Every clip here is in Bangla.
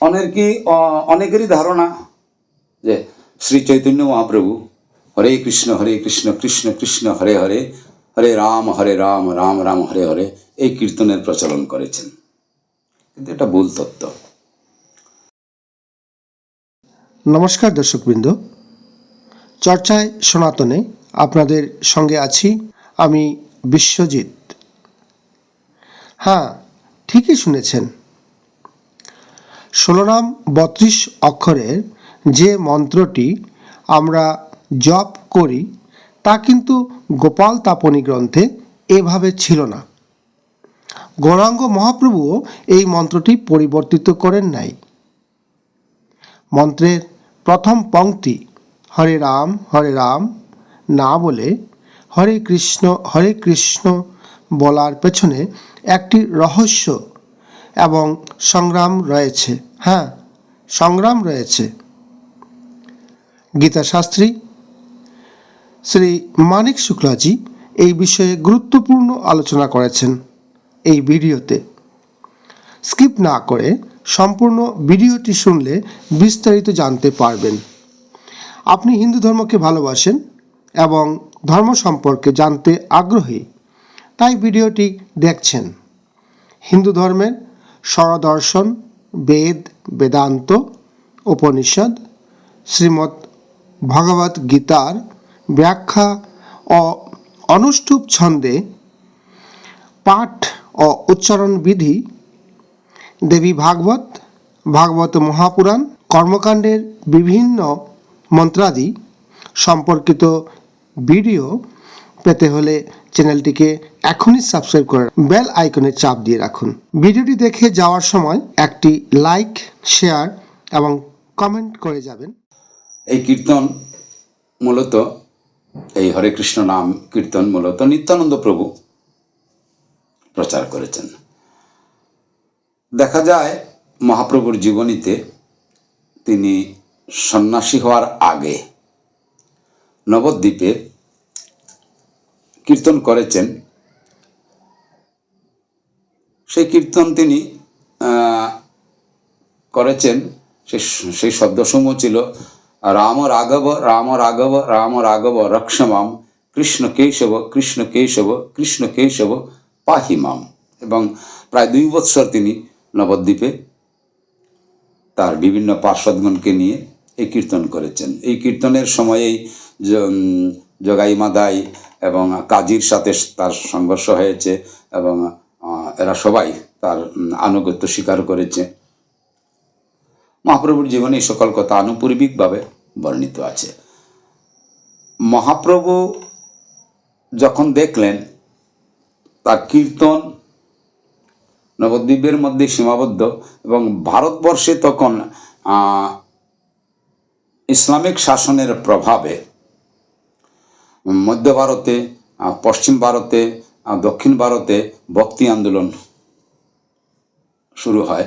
অনেকই অনেকেরই ধারণা যে শ্রী চৈতন্য মহাপ্রভু হরে কৃষ্ণ হরে কৃষ্ণ কৃষ্ণ কৃষ্ণ, হরে হরে হরে রাম হরে রাম রাম রাম, হরে হরে এই কীর্তনের প্রচলন করেছেন। কিন্তু এটা ভুল তত্ত্ব। নমস্কার দর্শকবৃন্দ। চর্চায় সনাতনে আপনাদের সঙ্গে আছি আমি বিশ্বজিৎ। হ্যাঁ ঠিকই শুনেছেন। ষোলো নাম বত্রিশ অক্ষরের যে মন্ত্রটি আমরা জপ করি, তা কিন্তু গোপাল তাপনী গ্রন্থে এভাবে ছিল না। গৌরাঙ্গ মহাপ্রভুও এই মন্ত্রটি পরিবর্তিত করেন নাই। মন্ত্রের প্রথম পংক্তি, হরে রাম হরে রাম না বলে হরে কৃষ্ণ হরে কৃষ্ণ বলার পেছনে একটি রহস্য এবং সংগ্রাম রয়েছে। হ্যাঁ সংগ্রাম রয়েছে। গীতাশাস্ত্রী শ্রী মানিক শুক্লাজি এই বিষয়ে গুরুত্বপূর্ণ আলোচনা করেছেন এই ভিডিওতে। স্কিপ না করে সম্পূর্ণ ভিডিওটি শুনলে বিস্তারিত জানতে পারবেন। আপনি হিন্দু ধর্মকে ভালোবাসেন এবং ধর্ম সম্পর্কে জানতে আগ্রহী, তাই ভিডিওটি দেখছেন। হিন্দু ধর্মের স্বরদর্শন বেদ, বেদান্ত, উপনিষদ, শ্রীমৎ ভগবত গীতার ব্যাখ্যা ও অনুষ্ঠুপ ছন্দে পাঠ ও উচ্চারণ বিধি দেবী ভাগবত ভাগবত মহাপুরাণ, কর্মকাণ্ডের বিভিন্ন মন্ত্রাদি সম্পর্কিত ভিডিও পেতে হলে চ্যানেলটিকে এখনই সাবস্ক্রাইব করে বেল আইকনে চাপ দিয়ে রাখুন। ভিডিওটি দেখে যাওয়ার সময় একটি লাইক, শেয়ার এবং কমেন্ট করে যাবেন। এই কীর্তন মূলত, এই হরে কৃষ্ণ নাম কীর্তন মূলত নিত্যানন্দ প্রভু প্রচার করেছেন। দেখা যায়, মহাপ্রভুর জীবনীতে তিনি সন্ন্যাসী হওয়ার আগে নবদ্বীপে কীর্তন করেছেন। সেই কীর্তন তিনি করেছেন। সেই সেই শব্দসমূহ ছিল, রাম রাঘব রাম রাঘব রাম রাঘব রক্ষমাম কৃষ্ণ কেশব কৃষ্ণ কেশব কৃষ্ণ কেশব পাহিমাম এবং প্রায় দুই বৎসর তিনি নবদ্বীপে তার বিভিন্ন পার্শ্বদগণকে নিয়ে এই কীর্তন করেছেন। এই কীর্তনের সময়েই জগাই মাদাই এবং কাজীর সাথে তার সংঘর্ষ হয়েছে এবং এরা সবাই তার আনুগত্য স্বীকার করেছে। মহাপ্রভুর জীবনে এই সকল কথা আনুপূর্বিকভাবে বর্ণিত আছে। মহাপ্রভু যখন দেখলেন, তার কীর্তন নবদ্বীপের মধ্যে সীমাবদ্ধ এবং ভারতবর্ষে তখন ইসলামিক শাসনের প্রভাবে মধ্য ভারতে পশ্চিম ভারতে দক্ষিণ ভারতে ভক্তি আন্দোলন শুরু হয়।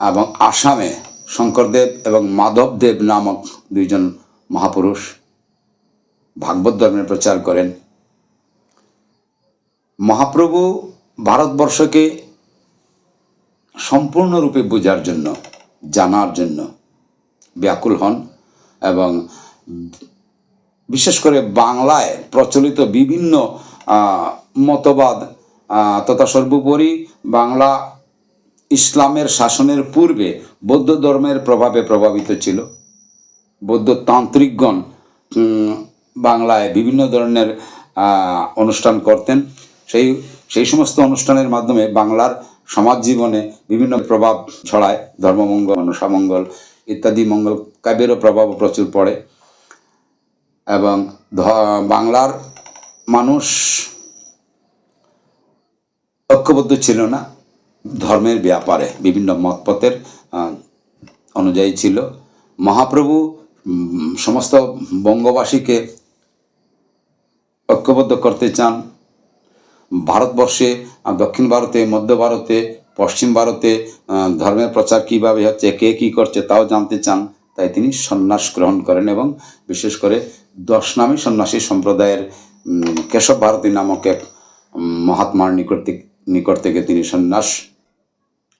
এবং আসামে শঙ্করদেব এবং মাধবদেব নামক দুইজন মহাপুরুষ ভাগবত ধর্মের প্রচার করেন। মহাপ্রভু ভারতবর্ষকে সম্পূর্ণরূপে বোঝার জন্য, জানার জন্য ব্যাকুল হন এবং বিশেষ করে বাংলায় প্রচলিত বিভিন্ন মতবাদ তথা সর্বোপরি বাংলা ইসলামের শাসনের পূর্বে বৌদ্ধ ধর্মের প্রভাবে প্রভাবিত ছিল। বৌদ্ধ তান্ত্রিকগণ বাংলায় বিভিন্ন ধরনের অনুষ্ঠান করতেন। সেই সেই সমস্ত অনুষ্ঠানের মাধ্যমে বাংলার সমাজ জীবনে বিভিন্ন প্রভাব ছড়ায়। ধর্মমঙ্গল মনসামঙ্গল ইত্যাদি মঙ্গল কাব্যেরও প্রভাব প্রচুর পড়ে। এবং বাংলার মানুষ ঐক্যবদ্ধ ছিল না। ধর্মের ব্যাপারে, বিভিন্ন মতপথের অনুযায়ী ছিল। মহাপ্রভু সমস্ত বঙ্গবাসীকে ঐক্যবদ্ধ করতে চান। ভারতবর্ষে দক্ষিণ ভারতে, মধ্য ভারতে, পশ্চিম ভারতে ধর্মের প্রচার কীভাবে হচ্ছে, কে কী করছে তাও জানতে চান। তাই তিনি সন্ন্যাস গ্রহণ করেন এবং বিশেষ করে দশ নামী সন্ন্যাসী সম্প্রদায়ের কেশব ভারতী নামক এক মহাত্মার নিকট নিকট থেকে তিনি সন্ন্যাস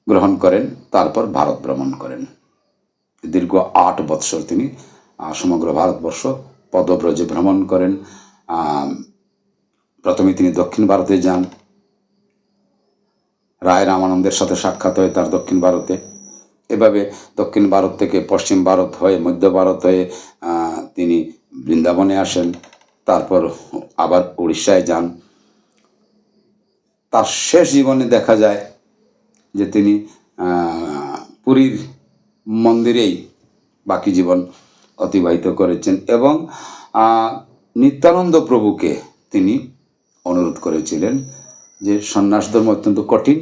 গ্রহণ করেন, তারপর ভারত ভ্রমণ করেন। দীর্ঘ আট বৎসর তিনি সমগ্র ভারতবর্ষ পদব্রজে ভ্রমণ করেন। প্রথমে তিনি দক্ষিণ ভারতে যান। রায় রামানন্দের সাথে সাক্ষাৎ হয় তার দক্ষিণ ভারতে। এভাবে দক্ষিণ ভারত থেকে পশ্চিম ভারত হয়ে মধ্য ভারত হয়ে তিনি বৃন্দাবনে আসেন, তারপর আবার উড়িষ্যায় যান। তার শেষ জীবনে দেখা যায় যে তিনি পুরীর মন্দিরেই বাকি জীবন অতিবাহিত করেছেন এবং নিত্যানন্দ প্রভুকে তিনি অনুরোধ করেছিলেন যে সন্ন্যাস ধর্ম অত্যন্ত কঠিন।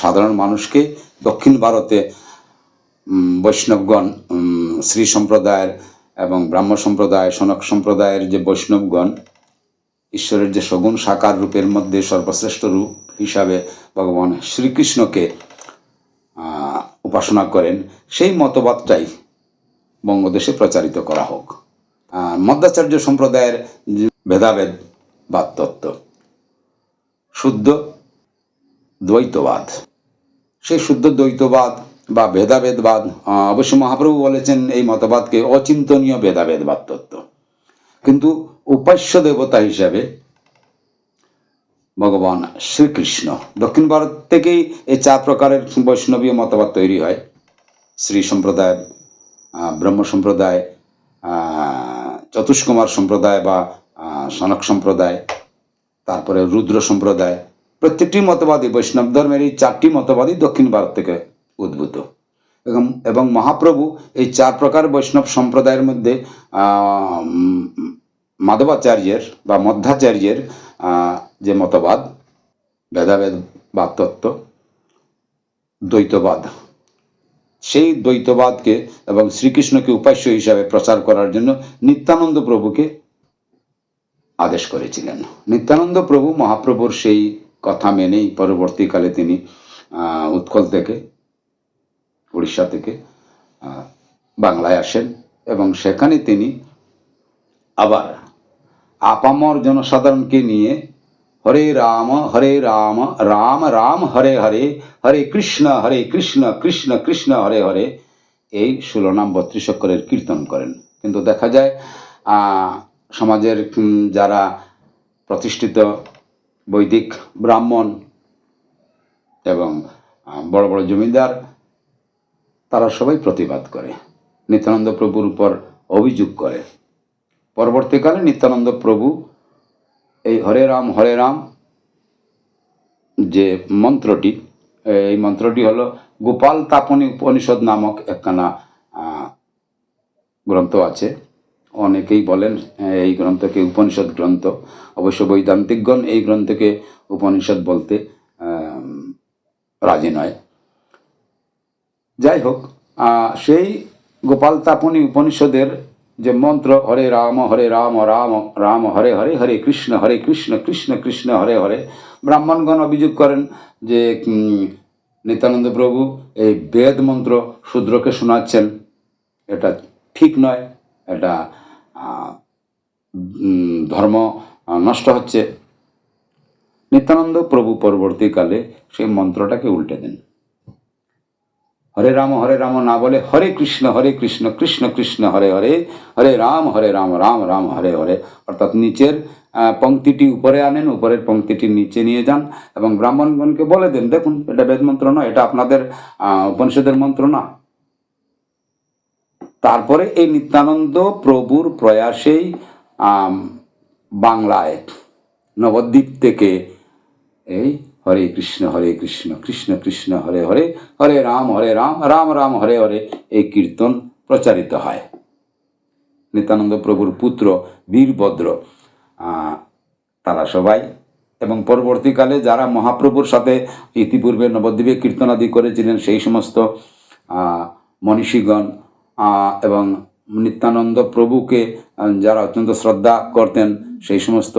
সাধারণ মানুষকে দক্ষিণ ভারতে বৈষ্ণবগণ শ্রী সম্প্রদায়ের এবং ব্রাহ্ম সম্প্রদায়, সনক সম্প্রদায়ের যে বৈষ্ণবগণ, ঈশ্বরের যে সগুণ সাকার রূপের মধ্যে সর্বশ্রেষ্ঠ রূপ হিসাবে ভগবান শ্রীকৃষ্ণকে উপাসনা করেন, সেই মতবাদটাই বঙ্গদেশে প্রচারিত করা হোক। মধ্যাচার্য সম্প্রদায়ের ভেদাভেদ বা তত্ত্ব, শুদ্ধ দ্বৈতবাদ। সেই শুদ্ধ দ্বৈতবাদ বা ভেদাভেদবাদ অবশ্য মহাপ্রভু বলেছেন এই মতবাদকে অচিন্তনীয় ভেদাভেদবাদ তত্ত্ব। কিন্তু উপাস্য দেবতা হিসাবে ভগবান শ্রীকৃষ্ণ, দক্ষিণ ভারত থেকেই এই চার প্রকারের বৈষ্ণবীয় মতবাদ তৈরি হয়। শ্রী সম্প্রদায় ব্রহ্ম সম্প্রদায় চতুষ্কুমার সম্প্রদায় বা সনক সম্প্রদায়, তারপরে রুদ্র সম্প্রদায়, প্রত্যেকটি মতবাদী বৈষ্ণব ধর্মের এই চারটি মতবাদী দক্ষিণ ভারত থেকে উদ্ভূত। এবং মহাপ্রভু এই চার প্রকার বৈষ্ণব সম্প্রদায়ের মধ্যে মাধবাচার্যের বা মধ্যাচার্যের যে মতবাদ, ভেদাভেদ বা তত্ত্ব, দ্বৈতবাদ, সেই দ্বৈতবাদকে এবং শ্রীকৃষ্ণকে উপাস্য হিসাবে প্রচার করার জন্য নিত্যানন্দ প্রভুকে আদেশ করেছিলেন। নিত্যানন্দ প্রভু মহাপ্রভুর সেই কথা মেনেই পরবর্তীকালে তিনি উৎকল থেকে উড়িষ্যা থেকে বাংলায় আসেন এবং সেখানে তিনি আবার আপামর জনসাধারণকে নিয়ে হরে রাম হরে রাম রাম রাম, হরে হরে হরে কৃষ্ণ হরে কৃষ্ণ কৃষ্ণ কৃষ্ণ, হরে হরে এই ষোলো নাম বত্রিশ অক্ষরের কীর্তন করেন। কিন্তু দেখা যায় সমাজের যারা প্রতিষ্ঠিত বৈদিক ব্রাহ্মণ এবং বড় বড় জমিদার তারা সবাই প্রতিবাদ করে। নিত্যানন্দ প্রভুর উপর অভিযোগ করে। পরবর্তীকালে নিত্যানন্দ প্রভু এই হরে রাম হরে রাম যে মন্ত্রটি, এই মন্ত্রটি হলো গোপাল তাপনী উপনিষদ নামক একখানা গ্রন্থ আছে। অনেকেই বলেন, এই গ্রন্থকে উপনিষদ গ্রন্থ, অবশ্য বৈদান্তিকগণ এই গ্রন্থকে উপনিষদ বলতে রাজি নয়। যাই হোক সেই গোপাল তাপনী উপনিষদের যে মন্ত্র, হরে রাম হরে রাম রাম রাম, হরে হরে হরে কৃষ্ণ হরে কৃষ্ণ কৃষ্ণ কৃষ্ণ, হরে হরে, ব্রাহ্মণগণ অভিযোগ করেন যে নিত্যানন্দ প্রভু এই বেদ মন্ত্র শূদ্রকে শোনাচ্ছেন। এটা ঠিক নয়, এটা ধর্ম নষ্ট হচ্ছে। নিত্যানন্দ প্রভু পরবর্তীকালে সেই মন্ত্রটাকে উল্টে দেন। হরে রাম হরে রাম না বলে হরে কৃষ্ণ হরে কৃষ্ণ কৃষ্ণ কৃষ্ণ হরে হরে হরে রাম হরে রাম রাম রাম হরে হরে। অর্থাৎ নিচের আহ, পংক্তিটি উপরে আনেন উপরের পংক্তিটি নিচে নিয়ে যান এবং ব্রাহ্মণগণকে বলে দেন দেখুন এটা বেদ মন্ত্র নয় এটা আপনাদের উপনিষদের মন্ত্র না। তারপরে এই নিত্যানন্দ প্রভুর প্রয়াসেই বাংলায় নবদ্বীপ থেকে এই হরে কৃষ্ণ হরে কৃষ্ণ কৃষ্ণ কৃষ্ণ, হরে হরে হরে রাম হরে রাম রাম রাম, হরে হরে এই কীর্তন প্রচারিত হয়। নিত্যানন্দ প্রভুর পুত্র বীরভদ্র তারা সবাই এবং পরবর্তীকালে যারা মহাপ্রভুর সাথে ইতিপূর্বে নবদ্বীপে কীর্তনাদি করেছিলেন সেই সমস্ত মনীষীগণ এবং নিত্যানন্দ প্রভুকে যারা অত্যন্ত শ্রদ্ধা করতেন সেই সমস্ত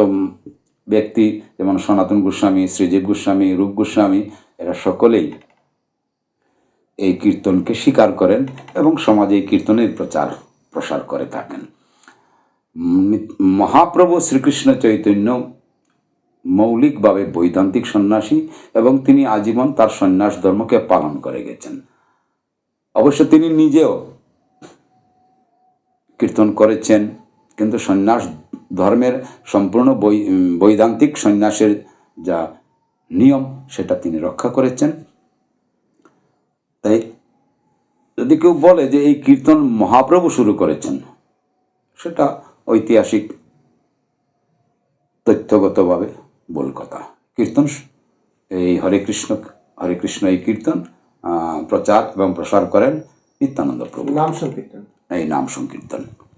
ব্যক্তি, যেমন সনাতন গোস্বামী, শ্রীজীব গোস্বামী, রূপ গোস্বামী, এরা সকলেই এই কীর্তনকে স্বীকার করেন এবং সমাজে এই কীর্তনের প্রচার, প্রসার করে থাকেন। মহাপ্রভু শ্রীকৃষ্ণ চৈতন্য মৌলিকভাবে বৈদান্তিক সন্ন্যাসী এবং তিনি আজীবন তার সন্ন্যাস ধর্মকে পালন করে গেছেন। অবশ্য তিনি নিজেও কীর্তন করেছেন, কিন্তু সন্ন্যাস ধর্মের সম্পূর্ণ বৈ বৈদান্তিক সন্ন্যাসের যা নিয়ম সেটা তিনি রক্ষা করেছেন। তাই যদি কেউ বলে যে এই কীর্তন মহাপ্রভু শুরু করেছেন সেটা ঐতিহাসিক তথ্যগতভাবে ভুল কথা। কীর্তন এই হরে কৃষ্ণ হরে কৃষ্ণ এই কীর্তন প্রচার এবং প্রসার করেন নিত্যানন্দ প্রভু। নাম সংকীর্তন। এই নাম সংকীর্তন।